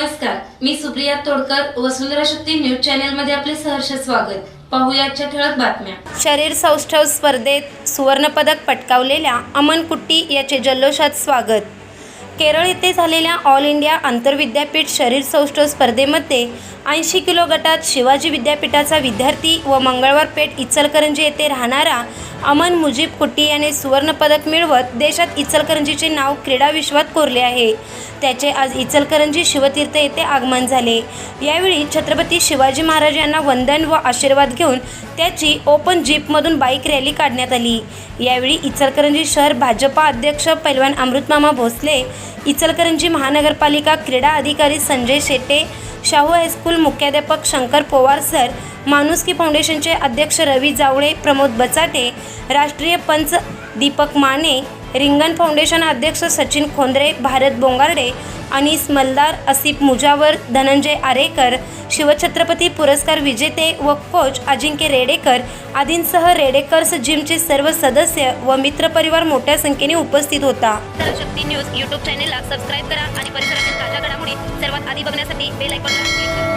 नमस्कार मी सुप्रिया तोडकर वसुंधरा शक्ती न्यूज चॅनलमध्ये आपले सहर्ष स्वागत. पाहुयाच्या ठळक बातम्या. शरीर सौष्ठव स्पर्धेत सुवर्णपदक पटकावलेल्या अमन कुट्टी याचे जल्लोषात स्वागत. केरळ येथे झालेल्या ऑल इंडिया आंतरविद्यापीठ शरीर सौष्ठव स्पर्धेमध्ये ऐंशी किलो गटात शिवाजी विद्यापीठाचा विद्यार्थी व मंगळवार पेठ इचलकरंजी येथे राहणारा अमन मुजीब कुट्टी याने सुवर्णपदक मिळवत देशात इचलकरंजीचे नाव क्रीडा विश्वात कोरले आहे. त्याचे आज इचलकरंजी शिवतीर्थ येथे आगमन झाले. यावेळी छत्रपती शिवाजी महाराज यांना वंदन व आशीर्वाद घेऊन त्याची ओपन जीपमधून बाईक रॅली काढण्यात आली. यावेळी इचलकरंजी शहर भाजपा अध्यक्ष पैलवान अमृतमामा भोसले इचलकरंजी महानगरपालिका क्रीडा अधिकारी संजय शेटे शाहू हायस्कूल मुख्याध्यापक शंकर पोवार सर माणुसकी फाउंडेशनचे अध्यक्ष रवी जावळे प्रमोद बचाटे राष्ट्रीय पंच दीपक माने रिंगण फाउंडेशन अध्यक्ष सचिन खोंद्रे भारत बोंगार्डे अनिस मल्दार असिफ मुजावर धनंजय आरेकर शिवछत्रपती पुरस्कार विजेते व कोच अजिंक्य रेडेकर आदींसह रेडेकर्स जिमचे सर्व सदस्य व मित्रपरिवार मोठ्या संख्येने उपस्थित होता. शक्ती न्यूज यूट्यूब चॅनेलला सबस्क्राईब करा आणि परिसरातील ताज्या घडामोडी सर्वात आधी बघण्यासाठी बेल आयकॉनला क्लिक करा.